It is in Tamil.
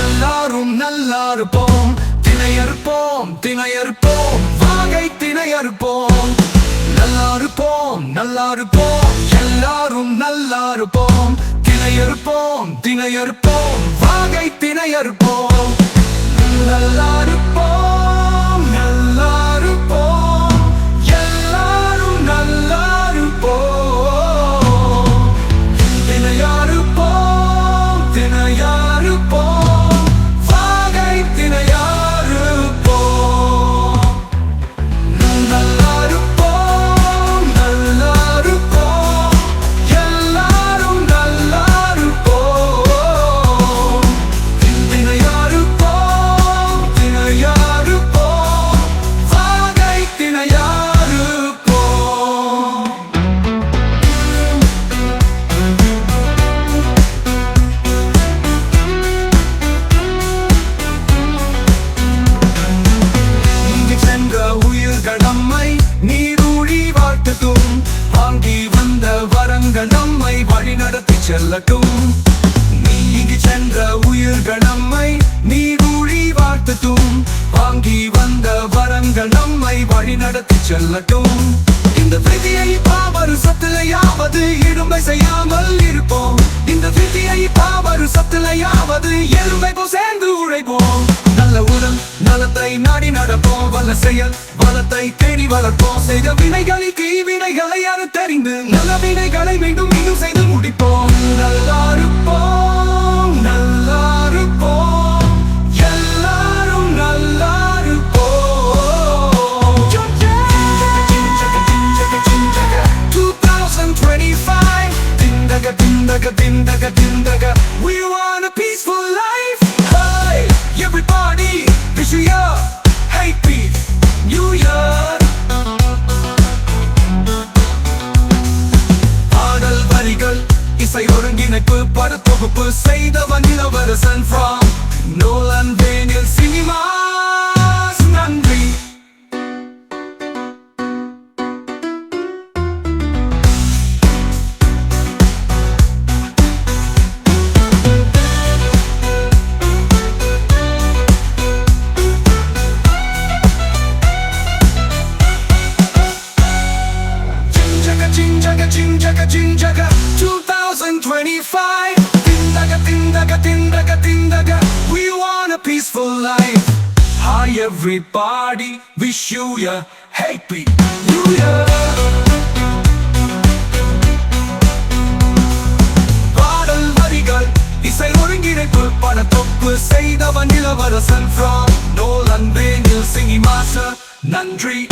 எல்லாரும் நல்லா இருப்போம். திணையறுப்போம் திணையறுப்போம் வாகை திணையறுப்போம் நல்லா இருப்போம் நல்லா இருப்போம். எல்லாரும் நல்லா இருப்போம். திணையறுப்போம் திணையறுப்போம் வாகை திணையறுப்போம் நல்லா நம்மை நம்மை வழிநடத்தி செல்லட்டும். நீ இங்கு சென்ற உயிர்கள் நம்மை நீரூழி வாழ்த்தட்டும். வாங்கி வந்த வரங்கள் நம்மை வழிநடத்தி செல்லட்டும். இந்த விதியை பாவரு சத்திலையாவது இடும்பை செய்யாமல் இருப்போம். இந்த விதியை பாவரு சத்திலையாவது எலும்பை போ சேர்ந்து உழைப்போம். நல்ல நலத்தை நாடி நடப்போம் வல்ல செயல். வளத்தை தேடி வளர்ப்போம் செய்த வினைகளில் தீவினைகளை தெரிந்து நல்ல வினைகளை மீண்டும் மீண்டும் செய்து முடிப்போம். நல்லா இருப்போம் நல்லா இருப்போம். எல்லாரும் நல்லா இருப்போம். 2025 Dindaga, dindaga, dindaga, We want a peaceful life everybody Wish you a happy New Year. பாடல் வரிகள் இசை ஒருங்கிணைப்பு படத்தொப்பு செய்தவன் இளவரசன் from நோலன் வேனில் சிங்கி மாஸ்டர். நன்றி.